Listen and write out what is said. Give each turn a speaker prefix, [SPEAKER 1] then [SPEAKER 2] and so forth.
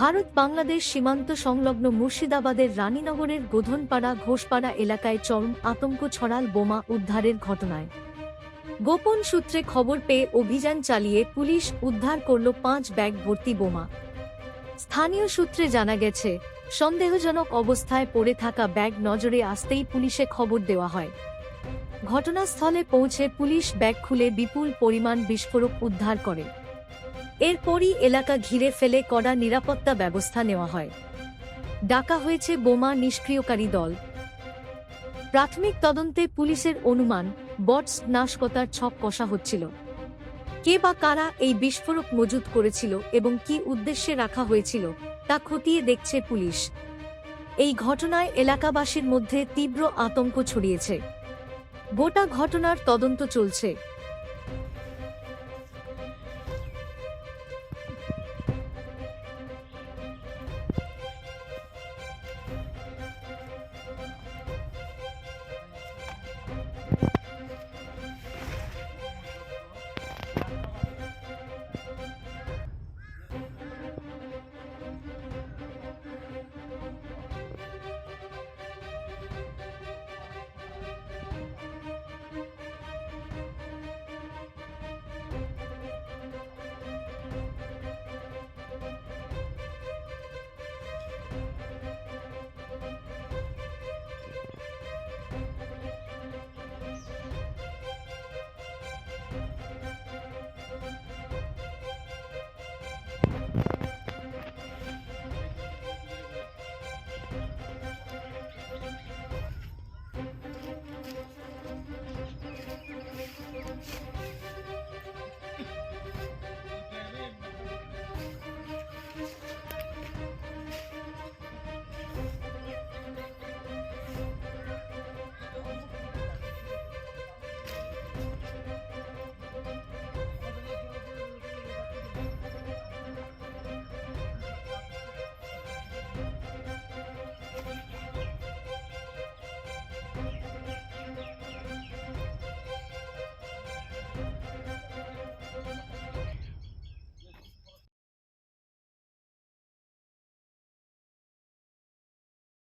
[SPEAKER 1] ভারত বাংলাদেশ সীমান্ত সংলগ্ন মুর্শিদাবাদের রানীনগরের গোধনপাড়া ঘোষপাড়া এলাকায় চরম আতঙ্ক ছড়াল বোমা উদ্ধারের ঘটনায়। গোপন সূত্রে খবর পেয়ে অভিযান চালিয়ে পুলিশ উদ্ধার করল পাঁচ ব্যাগ ভর্তি বোমা। স্থানীয় সূত্রে জানা গেছে, সন্দেহজনক অবস্থায় পড়ে থাকা ব্যাগ নজরে আসতেই পুলিশে খবর দেওয়া হয়। ঘটনাস্থলে পৌঁছে পুলিশ ব্যাগ খুলে বিপুল পরিমাণ বিস্ফোরক উদ্ধার করে। এরপরই এলাকা ঘিরে ফেলে কড়া নিরাপত্তা ব্যবস্থা নেওয়া হয়। ডাকা হয়েছে বোমা নিষ্ক্রিয়কারী দল। প্রাথমিক তদন্তে পুলিশের অনুমান বটস নাশকতার ছক কষা হচ্ছিল। কে বা কারা এই বিস্ফোরক মজুত করেছিল এবং কি উদ্দেশ্যে রাখা হয়েছিল, তা খতিয়ে দেখছে পুলিশ। এই ঘটনায় এলাকাবাসীর মধ্যে তীব্র আতঙ্ক ছড়িয়েছে। গোটা ঘটনার তদন্ত চলছে।